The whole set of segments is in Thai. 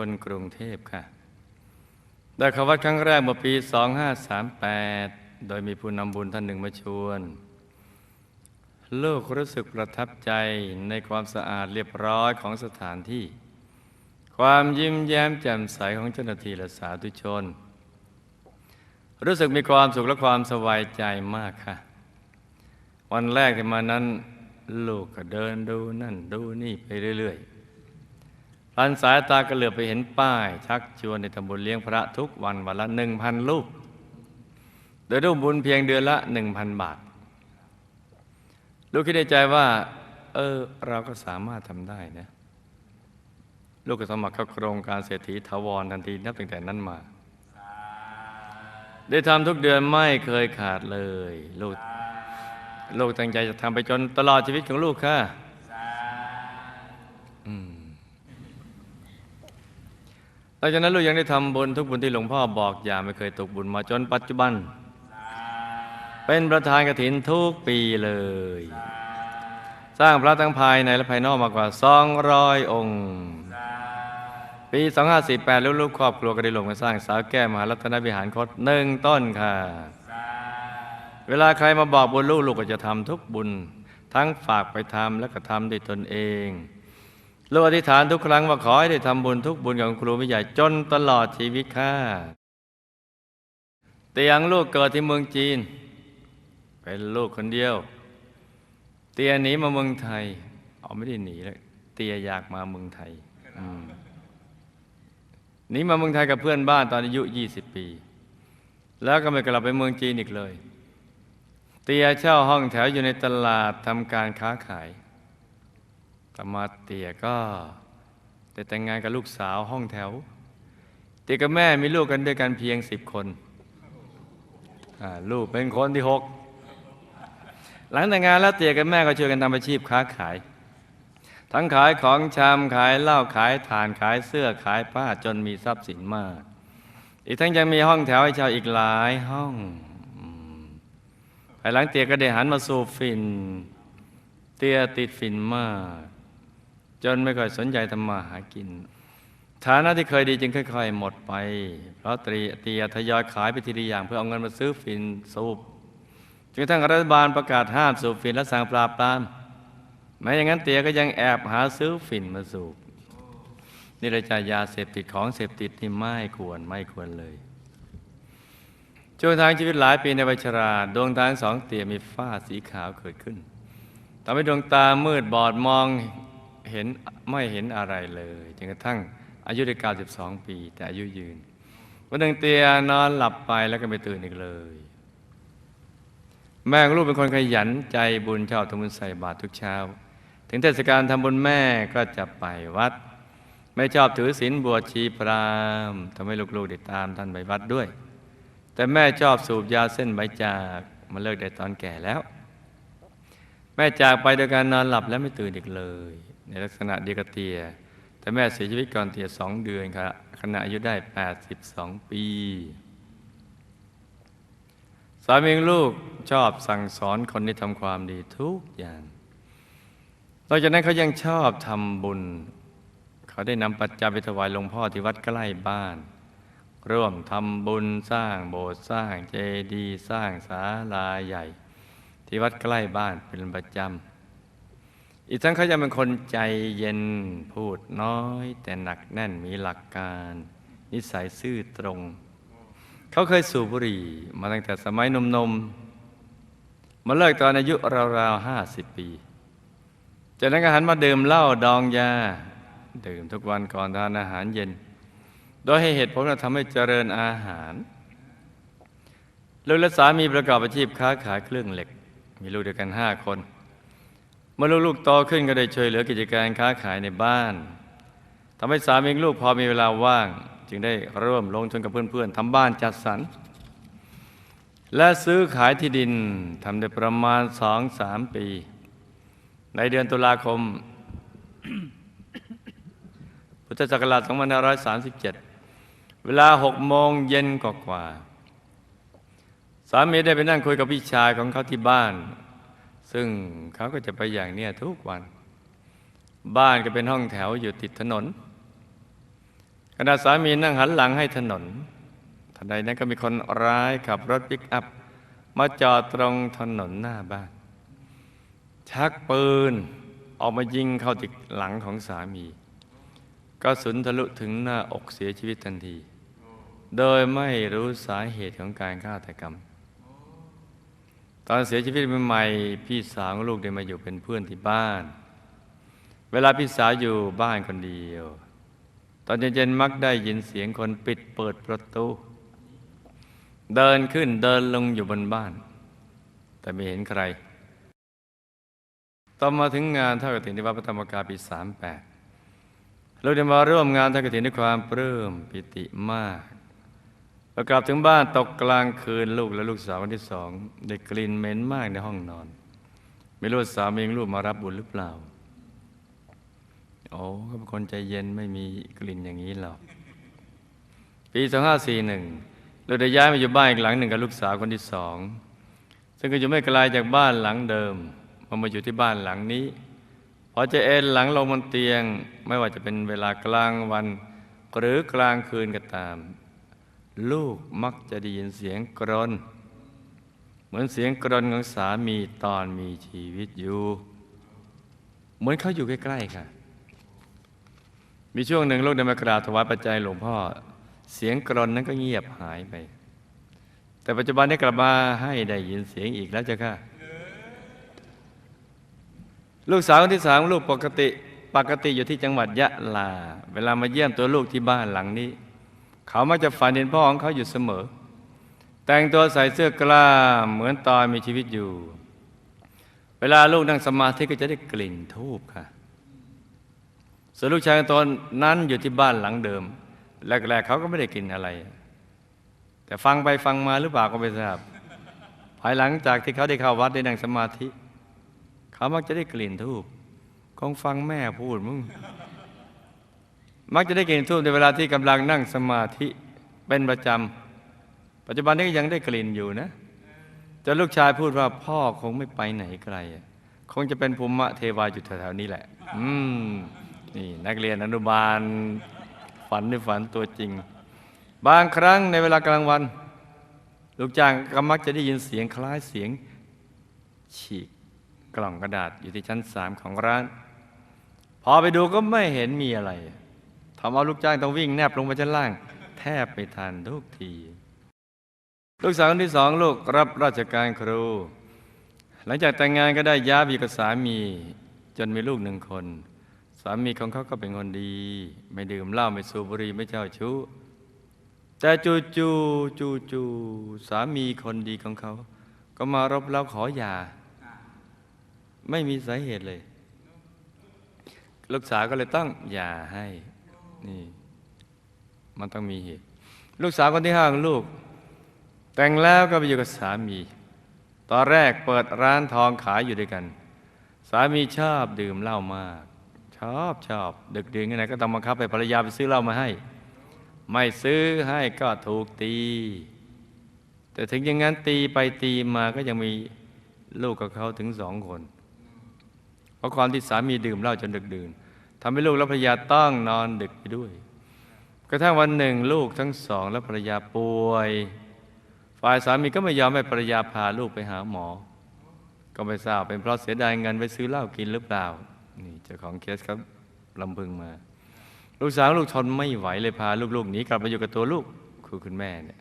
คนกรุงเทพค่ะ ได้เข้าวัดครั้งแรกเมื่อปี 2538 โดยมีผู้นำบุญท่านหนึ่งมาชวน ลูกรู้สึกประทับใจในความสะอาดเรียบร้อยของสถานที่ ความยิ้มแย้มแจ่มใสของเจ้าหน้าที่และสาธุชน รู้สึกมีความสุขและความสบายใจมากค่ะ วันแรกที่มานั้นลูกก็เดินดูนั่นดูนี่ไปเรื่อย ๆ พันสายตาก็เหลือไปเห็นป้าย ชักชวนในทำบุญเลี้ยงพระทุกวันวันละหนึ่งพันลูก โดยร่วมบุญเพียงเดือนละหนึ่งพันบาท ลูกคิดในใจว่า เออ เราก็สามารถทำได้นะ ลูกก็สมัครเข้าโครงการเศรษฐีถาวรทันทีนับตั้งแต่นั้นมา ได้ทำทุกเดือนไม่เคยขาดเลย ลูก ลูกตั้งใจจะทำไปจนตลอดชีวิตของลูกค่ะอืม หลังจากนั้นลูกยังได้ทำบุญทุกบุญที่หลวงพ่อบอกอย่าไม่เคยตกบุญมาจนปัจจุบัน เป็นประธานกฐินทุกปีเลย สร้างพระทั้งภายในและภายนอกมากกว่า 200 องค์ ปี 2548ลูกๆครอบครัวก็ได้ลงมาสร้างสาวแก้มหารัตนวิหารคดหนึ่งต้นค่ะ เวลาใครมาบอกบุญลูกลูกก็จะทำทุกบุญ ทั้งฝากไปทำและก็ทำด้วยตนเอง ลูกอธิษฐานทุกครั้งว่าขอให้ได้ทำบุญทุกบุญกับครูไม่ใหญ่จนตลอดชีวิตค่ะเตียงลูกเกิดที่เมืองจีน เป็นลูกคนเดียว เตียหนีมาเมืองไทยเอาไม่ได้หนีเลยเตียอยากมาเมืองไทยหนีมาเมืองไทยกับเพื่อนบ้านตอนอายุ20 ปี แล้วก็ไม่กลับไปเมืองจีนอีกเลย เตียเช่าห้องแถวอยู่ในตลาดทำการค้าขาย ต่มาเตี่ยก็ได้แต่งงานกับลูกสาวห้องแถว เตี่ยกับแม่มีลูกกันด้วยกันเพียงสิบคนลูกเป็นคนที่หกหลังแต่งงานแล้วเตี่ยกับแม่ก็ช่วยกันทำอาชีพค้าขาย ทั้งขายของชำขายเหล้าขายถ่านขายเสื้อขายผ้าจนมีทรัพย์สินมาก อีกทั้งยังมีห้องแถวให้ช่าอีกหลายห้องภายหลังเตี่ยก็ได้หันมาสู่ฟินเตี้ยติดฟินมาก จนไม่ค่อยสนใจทำมาหากิน ฐานะที่เคยดีจึงค่อยๆหมดไป เพราะตรีเตียทยอยขายไปทีละอย่างเพื่อเอาเงินมาซื้อฟินสูบจนกระทั่งรัฐบาลประกาศห้ามสูบฟินและสั่งปราบปรามแม้อย่างนั้นเตียก็ยังแอบหาซื้อฟินมาสูบนี่เลยจ่ายยาเสพติดของเสพติดนี่ไม่ควรไม่ควรเลยช่วงทางชีวิตหลายปีในวัยชราดวงตาสองเตียมีฝ้าสีขาวเกิดขึ้นทำให้ดวงตามืดบอดมอง เห็นไม่เห็นอะไรเลยจนกระทั่งอายุได้ 92 ปี แต่อายุยืนวันหนึ่งเตียนอนหลับไปแล้วก็ไม่ตื่นอีกเลย แม่ของลูกเป็นคนขยันใจบุญชอบทำบุญใส่บาตรทุกเช้า ถึงเทศกาลทำบุญแม่ก็จะไปวัด ไม่ชอบถือศีลบวชชีพรามทำให้ลูกๆได้ตามท่านไปวัดด้วย แต่แม่ชอบสูบยาเส้นใบจากมาเลิกได้ตอนแก่แล้ว แม่จากไปโดยการนอนหลับและไม่ตื่นอีกเลย ในลักษณะเดียวกับเตีย แต่แม่เสียชีวิตก่อนเตียสองเดือนครับขณะอายุได้ 82 ปี สามีลูกชอบสั่งสอนคนที่ทำความดีทุกอย่างนอกจากนั้นเขายังชอบทำบุญ เขาได้นำปัจจัยไปถวายหลวงพ่อที่วัดใกล้บ้าน ร่วมทำบุญสร้างโบสถ์สร้างเจดีย์สร้างศาลาใหญ่ ที่วัดใกล้บ้านเป็นประจำ อีกทั้งเขายังเป็นคนใจเย็นพูดน้อย แต่หนักแน่นมีหลักการ นิสัยซื่อตรง เขาเคยสูบบุหรี่มาตั้งแต่สมัยนมๆมมาเลิกตอนอายุราวๆห้าสิบปี จากนั้นก็หันมาดื่มเหล้าดองยา ดื่มทุกวันก่อนทานอาหารเย็น โดยให้เหตุผลว่าทำให้เจริญอาหารลูกและสามีประกอบอาชีพค้าขายเครื่องเหล็ก มีลูกด้วยกันห้าคน มื่อลูกๆโตขึ้นก็ได้ช่วยเหลือกิจการค้าขายในบ้านทำให้สามีลูกพอมีเวลาว่าง จึงได้ร่วมลงทุนกับเพื่อนๆทำบ้านจัดสรร และซื้อขายที่ดินทำได้ประมาณสองสามปี ในเดือนตุลาคม พุทธศักราช2537 เวลาหกโมงเย็นกว่า สามีได้ไปนั่งคุยกับพี่ชายของเขาที่บ้าน ซึ่งเขาก็จะไปอย่างเนี้ยทุกวัน บ้านก็เป็นห้องแถวอยู่ติดถนนขณะสามีนั่งหันหลังให้ถนนทันใดนั้นก็มีคนร้ายขับรถปิกอัพ มาจอดตรงถนนหน้าบ้าน ชักปืนออกมายิงเข้าที่หลังของสามี ก็สุนทะลุถึงหน้าอกเสียชีวิตทันที โดยไม่รู้สาเหตุของการฆาตกรรม ตอนเสียชีวิตใหม่ๆพี่สาวลูกได้มาอยู่เป็นเพื่อนที่บ้าน เวลาพี่สาวอยู่บ้านคนเดียว ตอนเย็นๆมักได้ยินเสียงคนปิดเปิดประตู เดินขึ้นเดินลงอยู่บนบ้าน แต่ไม่เห็นใครต่อมาถึงงานเท่ากฐินที่วัดพระธรรมกายปีสามแปดเราได้มาร่วมงานเท่ากฐินด้วยความปลื้มปิติมาก พอกลับถึงบ้านตกกลางคืนลูกและลูกสาวคนที่สองได้กลิ่นเหม็นมากในห้องนอน ไม่รู้ว่าสามีของลูกมารับบุญหรือเปล่า โอ้เขาเป็นคนใจเย็นไม่มีกลิ่นอย่างนี้หรอก ปี2541เราได้ย้ายมาอยู่บ้านอีกหลังหนึ่งกับลูกสาวคนที่สอง ซึ่งก็อยู่ไม่ไกลจากบ้านหลังเดิมมามาอยู่ที่บ้านหลังนี้พอจะเอนหลังลงบนเตียง ไม่ว่าจะเป็นเวลากลางวัน หรือกลางคืนก็ตาม ลูกมักจะได้ยินเสียงกรน เหมือนเสียงกรนของสามีตอนมีชีวิตอยู่ เหมือนเขาอยู่ใกล้ๆค่ะ มีช่วงหนึ่งลูกได้มากราบถวายปัจจัยหลวงพ่อ เสียงกรนนั้นก็เงียบหายไป แต่ปัจจุบันได้กลับมาให้ได้ยินเสียงอีกแล้วจ้ะค่ะ ลูกสาวคนที่สามลูกปกติปกติอยู่ที่จังหวัดยะลา เวลามาเยี่ยมตัวลูกที่บ้านหลังนี้ เขามักจะฝันเห็นพ่อของเขาอยู่เสมอ แต่งตัวใส่เสื้อกล้ามเหมือนตอนมีชีวิตอยู่ เวลาลูกนั่งสมาธิก็จะได้กลิ่นทูบค่ะส่วนลูกชายตอนนั้นอยู่ที่บ้านหลังเดิมแรกๆเขาก็ไม่ได้กินอะไร แต่ฟังไปฟังมาหรือเปล่าก็ไม่ทราบภายหลังจากที่เขาได้เข้าวัดได้นั่งสมาธิ เขามักจะได้กลิ่นทูบคงฟังแม่พูดมึง มักจะได้กลิ่นทูบในเวลาที่กำลังนั่งสมาธิเป็นประจำ ปัจจุบันนี้ก็ยังได้กลิ่นอยู่นะแต่ลูกชายพูดว่าพ่อคงไม่ไปไหนไกล คงจะเป็นภูมิเทวาอยู่แถวๆนี้แหละ อืมนี่นักเรียนอนุบาล ฝันในฝันตัวจริง บางครั้งในเวลากลางวัน ลูกจ้างก็มักจะได้ยินเสียงคล้ายเสียง ฉีกกล่องกระดาษอยู่ที่ชั้นสามของร้าน พอไปดูก็ไม่เห็นมีอะไร ทำเอาลูกจ้างต้องวิ่งแนบลงไปชั้นล่าง แทบไปทันทุกที ลูกสาวคนที่สองลูกรับราชการครู หลังจากแต่งงานก็ได้ย้ายไปอยู่กับสามี จนมีลูกหนึ่งคน สามีของเขาก็เป็นคนดี ไม่ดื่มเหล้าไม่สูบบุหรี่ไม่เจ้าชู้แต่จูจูจูจูสามีคนดีของเขา ก็มารบเร้าขอหย่า ไม่มีสาเหตุเลย ลูกสาวก็เลยต้องหย่าให้ นี่ มันต้องมีเหตุ ลูกสาวคนที่ห้าของลูก แต่งแล้วก็ไปอยู่กับสามี ตอนแรกเปิดร้านทองขายอยู่ด้วยกัน สามีชอบดื่มเหล้ามาก ชอบชอบ ดึกดื่นยังไงก็ต้องบังคับให้ภรรยาไปซื้อเหล้ามาให้ ไม่ซื้อให้ก็ถูกตี แต่ถึงอย่างนั้นตีไปตีมาก็ยังมีลูกกับเขาถึงสองคน เพราะความที่สามีดื่มเหล้าจนดึกดื่น ทำให้ลูกและภรรยาต้องนอนดึกไปด้วย กระทั่งวันหนึ่งลูกทั้งสองและภรรยาป่วย ฝ่ายสามีก็ไม่ยอมให้ภรรยาพาลูกไปหาหมอ ก็ไม่ทราบเป็นเพราะเสียดายเงินไปซื้อเหล้ากินหรือเปล่า นี่เจ้าของเคสครับลำพึงมา ลูกสาวลูกทนไม่ไหวเลยพาลูกๆหนีกลับมาอยู่กับตัวลูกคือคุณแม่เนี่ย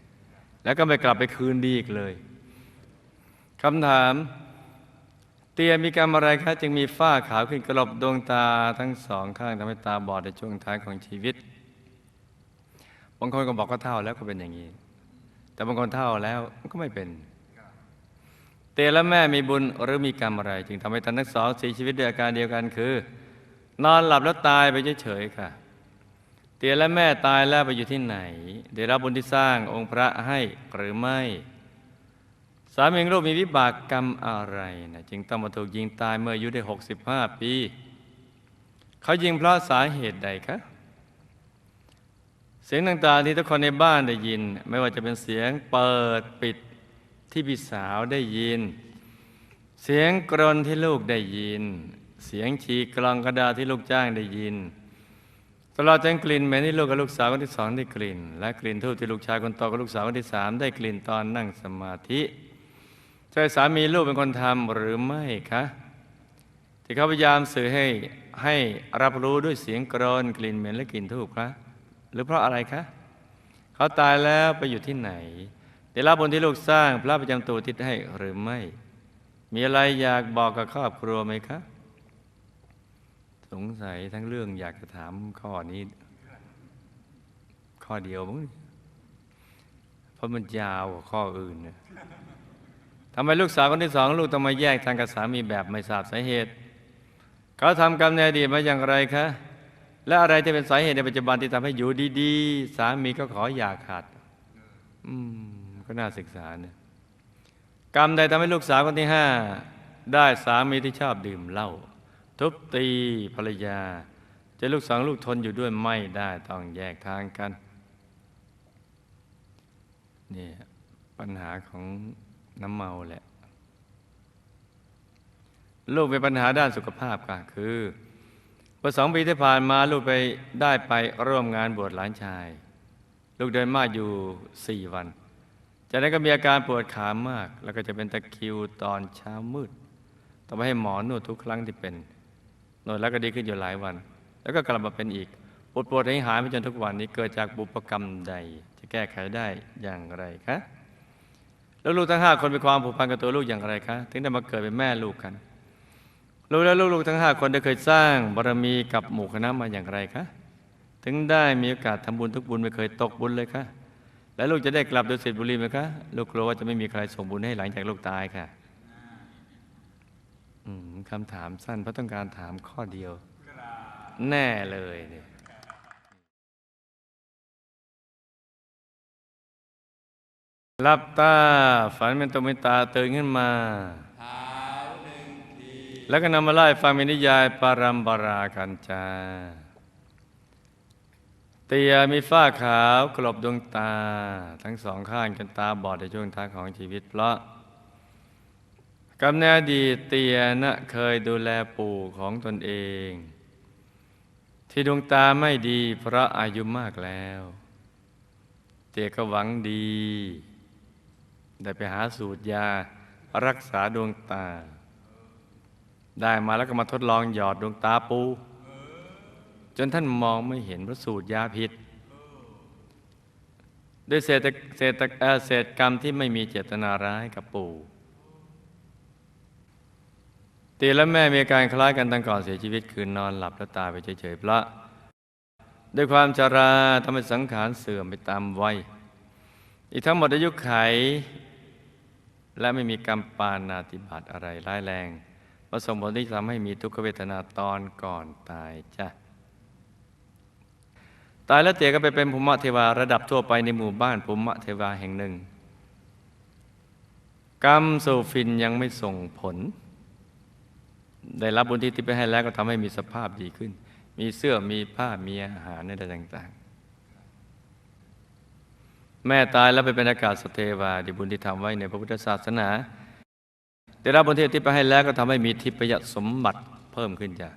แล้วก็ไม่กลับไปคืนดีอีกเลยคำถาม เตียมีกรรมอะไรคะจึงมีฝ้าขาวขึ้นกระลบดวงตาทั้งสองข้างทำให้ตาบอดในช่วงท้ายของชีวิตบางคนก็บอกว่าเท่าแล้วก็เป็นอย่างนี้ แต่บางคนเท่าแล้วก็ไม่เป็น เตียและแม่มีบุญหรือมีกรรมอะไร จึงทำให้ท่านทั้งสองเสียชีวิตด้วยอาการเดียวกันคือ นอนหลับแล้วตายไปเฉยๆค่ะ เตียและแม่ตายแล้วไปอยู่ที่ไหน ได้รับบุญที่สร้างองค์พระให้หรือไม่ สามีของลูกมีวิบากกรรมอะไรนะจึงต้องมาถูกยิงตายเมื่ออายุได้ 65 ปี เขายิงเพราะสาเหตุใดคะเสียงต่างๆที่ทุกคนในบ้านได้ยิน ไม่ว่าจะเป็นเสียงเปิดปิดที่พี่สาวได้ยิน เสียงกรนที่ลูกได้ยิน เสียงฉีกกลองกระดาษที่ลูกจ้างได้ยินตลอดจนกลิ่นเหม็นที่ลูกกับลูกสาวคนที่สองได้กลิ่น และกลิ่นทูบที่ลูกชายคนโตกับลูกสาวคนที่สามได้กลิ่นตอนนั่งสมาธิ ใช่สามีลูกเป็นคนทำหรือไม่คะที่เขาพยายามสื่อให้ให้รับรู้ด้วยเสียงกรนกลิ่นเหม็นและกลิ่นทูบคะหรือเพราะอะไรคะเขาตายแล้วไปอยู่ที่ไหน ได้รับบนที่ลูกสร้างพระประจำตัวทิศให้หรือไม่ มีอะไรอยากบอกกับครอบครัวไหมคะ สงสัยทั้งเรื่องอยากจะถามข้อนี้ ข้อเดียวมั้งเพราะมันยาวกว่าข้ออื่นเนี่ยำไมลูกสาวคนที่สองลูกต้องมาแยกทางกับสามีแบบไม่ทราบสาเหตุเขาทำกรรมในอดีตมาอย่างไรคะ และอะไรที่เป็นสาเหตุในปัจจุบันที่ทำให้อยู่ดีๆ สามีก็ขออย่าขาด อืม ก็น่าศึกษาเนี่ยกรรมใดทำให้ลูกสาวคนที่ห้าได้สามีที่ชอบดื่มเหล้าทุบตีภรรยา จะลูกสองลูกทนอยู่ด้วยไม่ได้ต้องแยกทางกันนี่ปัญหาของ น้ำเมาแหละลูกเป็นปัญหาด้านสุขภาพก็คือเมื่อสองปีที่ผ่านมาลูกไปได้ไปร่วมงานบวชหลานชาย ลูกเดินมากอยู่สี่วัน จากนั้นก็มีอาการปวดขามาก แล้วก็จะเป็นตะคิวตอนเช้ามืด ต้องไปให้หมอนวดทุกครั้งที่เป็นนวดแล้วก็ดีขึ้นอยู่หลายวัน แล้วก็กลับมาเป็นอีกปวดปวดให้หายไปจนทุกวันนี้เกิดจากบุพกรรมใด จะแก้ไขได้อย่างไรคะ แล้วลูกทั้งห้าคนมีความผูกพันกับตัวลูกอย่างไรคะ ถึงได้มาเกิดเป็นแม่ลูกกัน ลูกและลูกๆทั้งห้าคนได้เคยสร้างบารมีกับหมู่คณะมาอย่างไรคะ ถึงได้มีโอกาสทำบุญทุกบุญไม่เคยตกบุญเลยคะ แล้วลูกจะได้กลับโดยสร็จบุรีไหมคะ ลูกกลัวว่าจะไม่มีใครส่งบุญให้หลังจากลูกตายค่ะคำถามสั้นเพราะต้องการถามข้อเดียว แน่เลยเนี่ย หลับตาฝันเป็นตุมิตาตื่นขึ้นมาแล้วก็นำมาไล่ฟังเป็นนิยายปารัมปรากันจาเตียมีฝ้าขาวกลบดวงตา ทั้งสองข้างจนตาบอดในช่วงท้ายของชีวิตเพราะกำเนิดดีเตียนะเคยดูแลปู่ของตนเอง ที่ดวงตาไม่ดีเพราะอายุมากแล้ว เตียก็หวังดี ได้ไปหาสูตรยารักษาดวงตา ได้มาแล้วก็มาทดลองหยอดดวงตาปู จนท่านมองไม่เห็นเพราะสูตรยาผิด ด้วยเศษเศษเศษกรรมที่ไม่มีเจตนาร้ายกับปู่ตีและแม่มีการคล้ายกันตั้งก่อนเสียชีวิตคือนอนหลับแล้วตายไปเฉยๆเพราะด้วยความชราทำให้สังขารเสื่อมไปตามวัยอีกทั้งหมดอายุไข และไม่มีกรรมปานาติบาตอะไรร้ายแรงมาส่งผลที่ทำให้มีทุกขเวทนาตอนก่อนตายจ้ะตายแล้วเตียก็ไปเป็นภูมิเทวาระดับทั่วไปในหมู่บ้านภูมิเทวาแห่งหนึ่ง กรรมโซฟินยังไม่ส่งผล ได้รับบุญที่ทิพย์ไปให้แล้วก็ทำให้มีสภาพดีขึ้น มีเสื้อมีผ้ามีอาหารในต่างๆ แม่ตายแล้วไปเป็นอากาศสเทวาดีบุญที่ทำไว้ในพระพุทธศาสนา ได้รับบุญที่ทิพย์ไปให้แล้วก็ทำให้มีทิพยสมบัติเพิ่มขึ้นจ้ะ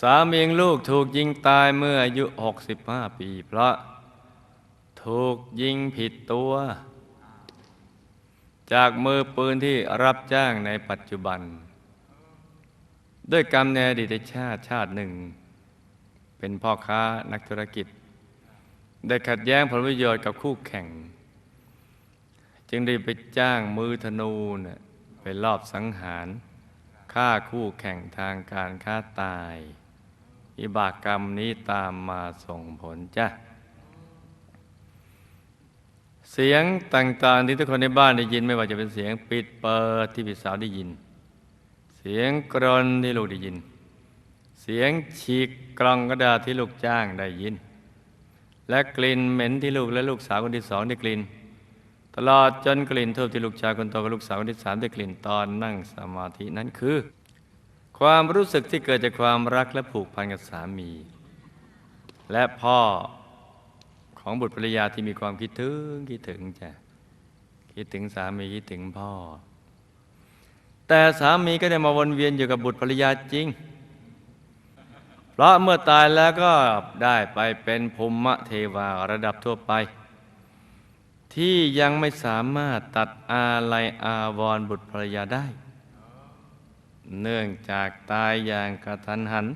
สามีของลูกถูกยิงตายเมื่ออายุ 65 ปี เพราะถูกยิงผิดตัว จากมือปืนที่รับจ้างในปัจจุบัน ด้วยกรรมในอดีตชาติชาติหนึ่ง เป็นพ่อค้านักธุรกิจ ได้ขัดแย้งผลประโยชน์กับคู่แข่ง จึงได้ไปจ้างมือธนูน่ะไปลอบสังหารฆ่าคู่แข่งทางการค้าตายอิบากกรรมนี้ตามมาส่งผลจ้ะ เสียงต่างๆที่ทุกคนในบ้านได้ยินไม่ว่าจะเป็นเสียงปิดเปิดที่พี่สาวได้ยิน เสียงกรนที่ลูกได้ยิน เสียงฉีกกล่องกระดาษที่ลูกจ้างได้ยิน และกลิ่นเหม็นที่ลูกและลูกสาวคนที่สองได้กลิ่น ตลอดจนกลิ่นทูบที่ลูกชายคนโตกับลูกสาวคนที่สามได้กลิ่นตอนนั่งสมาธินั้นคือ ความรู้สึกที่เกิดจากความรักและผูกพันกับสามี และพ่อของบุตรภรรยาที่มีความคิดถึงคิดถึงจ้ะคิดถึงสามีคิดถึงพ่อ แต่สามีก็ได้มาวนเวียนอยู่กับบุตรภรรยาจริง ราะเมื่อตายแล้วก็ได้ไปเป็นภูมิเทวาระดับทั่วไป ที่ยังไม่สามารถตัดอาลัยอาวรณ์บุตรภรรยาได้ เนื่องจากตายอย่างกระทันหัน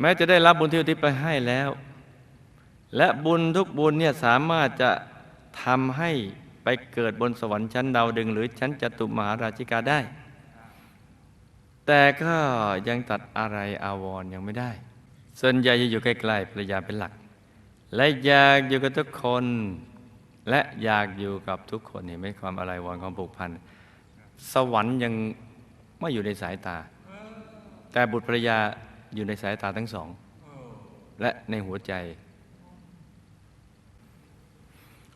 แม้จะได้รับบุญที่อุทิศไปให้แล้ว และบุญทุกบุญเนี่ยสามารถจะทำให้ไปเกิดบนสวรรค์ชั้นดาวดึง หรือชั้นจตุมหาราชิกาได้ แต่ก็ยังตัดอะไรอาวรณ์ยังไม่ได้ ส่วนใหญ่จะอยู่ใกล้ๆภรรยาเป็นหลัก และอยากอยู่กับทุกคน และอยากอยู่กับทุกคนเห็นไหมความอะไรวรณ์ความผูกพัน สวรรค์ยังไม่อยู่ในสายตา แต่บุตรภรรยาอยู่ในสายตาทั้งสอง และในหัวใจ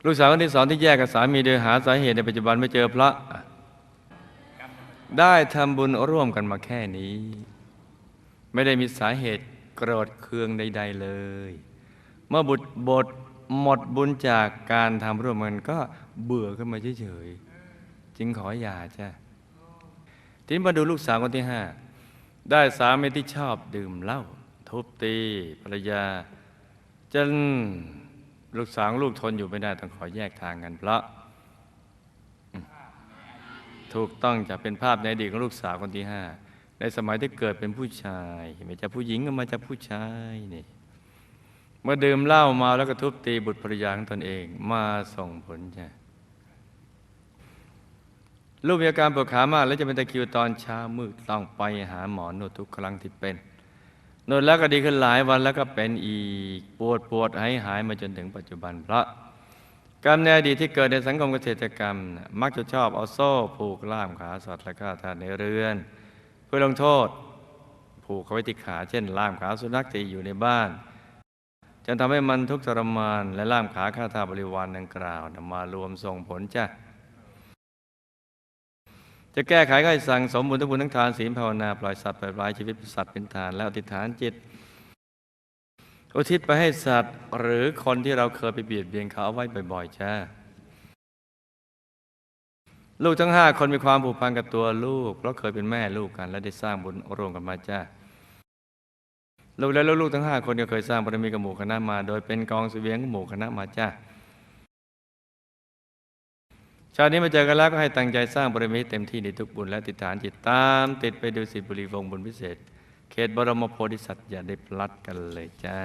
ลูกสาวคนที่สองที่แยกกับสามีโดยหาสาเหตุในปัจจุบันไม่เจอเพราะ ได้ทำบุญร่วมกันมาแค่นี้ ไม่ได้มีสาเหตุโกรธเคืองใด ๆเลย เมื่อบุตรบทหมดบุญจากการทำร่วมกันก็เบื่อขึ้นมาเฉยๆจึงขอหย่าจ้ะทีนี้มาดูลูกสาวคนที่ห้าได้สามีที่ชอบดื่มเหล้าทุบตีภรรยา จนลูกสาวลูกทนอยู่ไม่ได้ต้องขอแยกทางกันเพราะ ถูกต้องจะเป็นภาพในอดีตของลูกสาวคนที่ห้าในสมัยที่เกิดเป็นผู้ชาย ไม่จะผู้หญิงก็มาจากผู้ชายนี่เมื่อดื่มเหล้ามาแล้วก็ทุบตีบุตรภรรยาของตนเองมาส่งผลจ้ะลูกมีอาการปวดขามาก และจะเป็นตะคริวตอนเช้ามืดต้องไปหาหมอนวดทุกครั้งที่เป็นนวดแล้วก็ดีขึ้นหลายวันแล้วก็เป็นอีกปวดปวดหายหายมาจนถึงปัจจุบันเพราะ กรรมในอดีตที่เกิดในสังคมเกษตรกรรม มักจะชอบเอาโซ่ ผูกล่ามขาสัตว์และก็ทานในเรือน เพื่อลงโทษ ผูกเขาไว้ที่ขา เช่น ล่ามขาสุนัขที่อยู่ในบ้านจนทำให้มันทุกข์ทรมาน และล่ามขาข้าทาบริวารดังกล่าวนำมารวมส่งผลจ้ะจะแก้ไขก็ให้สั่งสมบุญทุกบุญทั้งทานศีลภาวนา ปล่อยสัตว์ปล่อยปลายชีวิตสัตว์เป็นทาน แล้วอธิษฐานจิต อุทิศไปให้สัตว์หรือคนที่เราเคยไปเบียดเบียนเขาเอาไว้บ่อยๆจ้าลูกทั้งห้าคนมีความผูกพันกับตัวลูก เพราะเคยเป็นแม่ลูกกัน และได้สร้างบุญร่วมกันมาจ้าลูกและลูกทั้งห้าคนก็เคยสร้างบารมีกับหมู่คณะมา โดยเป็นกองเสบียงของหมู่คณะมาจ้าชาตินี้มาเจอกันแล้วก็ให้ตั้งใจสร้างบารมีเต็มที่ในทุกบุญและติดฐานจิตตาม ติดไปดูสิบุรีวงบุญพิเศษ เขตบรมโพธิสัตว์อย่าได้พลัดกันเลยจ้า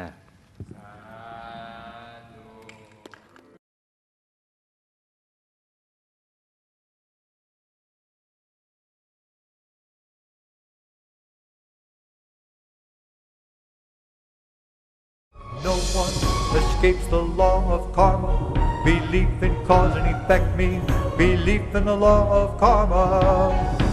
No one escapes the law of karma. Belief in cause and effect means belief in the law of karma.